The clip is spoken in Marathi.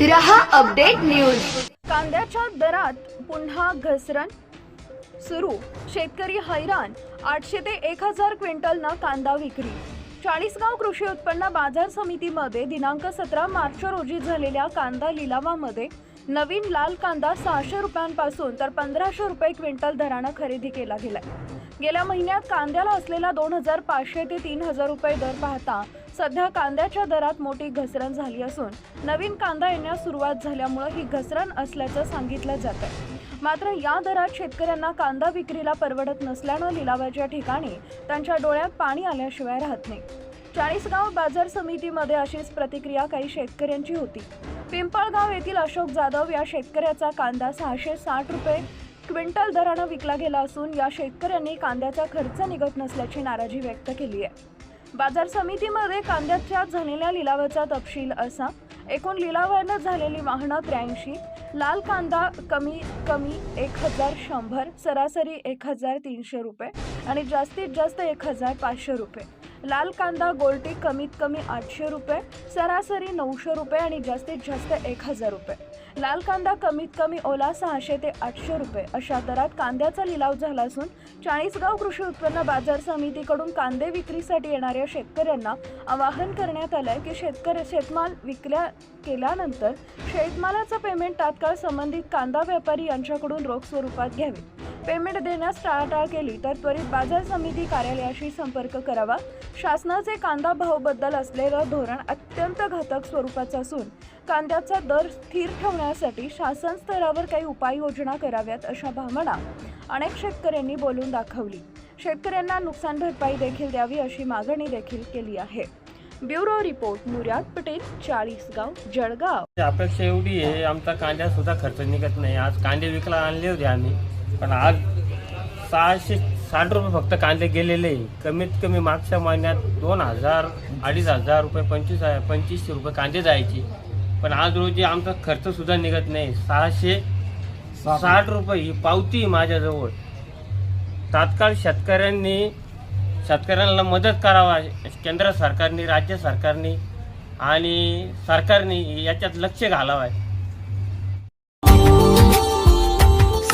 रहा अपडेट न्यूज. कांद्याच्या दरात पुन्हा घसरण सुरू. शेतकरी हैराण. आठशे ते एक हजार क्विंटलनं कांदा विक्री. चाळीसगाव कृषी उत्पन्न बाजार समितीमध्ये दिनांक सतरा मार्च रोजी झालेल्या कांदा लिलावामध्ये नवीन लाल कांदा सहाशे रुपयांपासून तर पंधराशे रुपये क्विंटल दरानं खरेदी केला गेलाय. गेल्या महिन्यात कांद्याला असलेला दोन हजार पाचशे ते तीन हजार रुपये दर पाहता सध्या कांद्याच्या दरात मोठी घसरण झाली असून नवीन कांदा येण्यास सुरुवात झाल्यामुळे ही घसरण असल्याचं सांगितलं जात आहे मात्र या दरात शेतकऱ्यांना कांदा विक्रीला परवडत नसल्यानं लिलावाच्या ठिकाणी त्यांच्या डोळ्यात पाणी आल्याशिवाय राहत नाही. चाळीसगाव बाजार समितीमध्ये अशीच प्रतिक्रिया काही शेतकऱ्यांची होती. पिंपळगाव येथील अशोक जाधव या शेतकऱ्याचा कांदा सहाशे साठ रुपये क्विंटल दरानं विकला गेला असून या शेतकऱ्यांनी कांद्याचा खर्च निघत नसल्याची नाराजी व्यक्त केली आहे. बाजार समितीमध्ये कांद्याच्या झालेल्या लिलावाचा तपशील असा एकूण लिलावानं झालेली वाहनं त्र्याऐंशी लाल कांदा कमी कमी एक हजार शंभर सरासरी एक हजार तीनशे रुपये आणि जास्तीत जास्त एक हजार पाचशे रुपये. लाल कांदा गोल्टी कमीत कमी आठशे रुपये सरासरी नऊशे रुपये आणि जास्तीत जास्त एक हजार रुपये. लाल कांदा कमीत कमी ओला सहाशे ते आठशे रुपये अशा दरात कांद्याचा लिलाव झाला असून चाळीसगाव कृषी उत्पन्न बाजार समितीकडून कांदे विक्रीसाठी येणाऱ्या शेतकऱ्यांना आवाहन करण्यात आलंय की शेतकरी शेतमाल विकल्या केल्यानंतर शेतमालाचं पेमेंट तात्काळ संबंधित कांदा व्यापारी यांच्याकडून रोख स्वरूपात घ्यावे. पेमेंट देण्यास टाळाटाळ केली तर त्वरित बाजार समिती कार्यालयाशी संपर्क करावा. शासनाचे कांदा भावबद्दल असलेलं धोरण अत्यंत घातक स्वरूपाचं असून कांद्याचा दर स्थिर ठेवण्यासाठी शासन स्तरावर काही उपाययोजना कराव्यात अशा भावना अनेक शेतकऱ्यांनी बोलून दाखवली. शेतकऱ्यांना नुकसान भरपाई देखील द्यावी अशी मागणी देखील केली आहे. Bureau report Murad Patel Chalisgaon Jalgaon. अपेक्षा एवढी आहे आमचा कांद्यात सुद्धा खर्च निघत नाही. आज कांदे विकला आणले होते आम्ही. पण आज सहाशे साठ रुपये फक्त कांदे गेलेले. कमीत कमी मागच्या महिन्यात दोन हजार अडीच हजार रुपये पंचवीस पंचवीसशे रुपये कांदे जायचे. पण आज रोजी आमचा खर्चसुद्धा निघत नाही. सहाशे साठ रुपये ही पावती माझ्याजवळ. तात्काळ शेतकऱ्यांनी शेतकऱ्यांना मदत करावा केंद्र सरकारने राज्य सरकारने आणि सरकारने याच्यात लक्ष घालावं.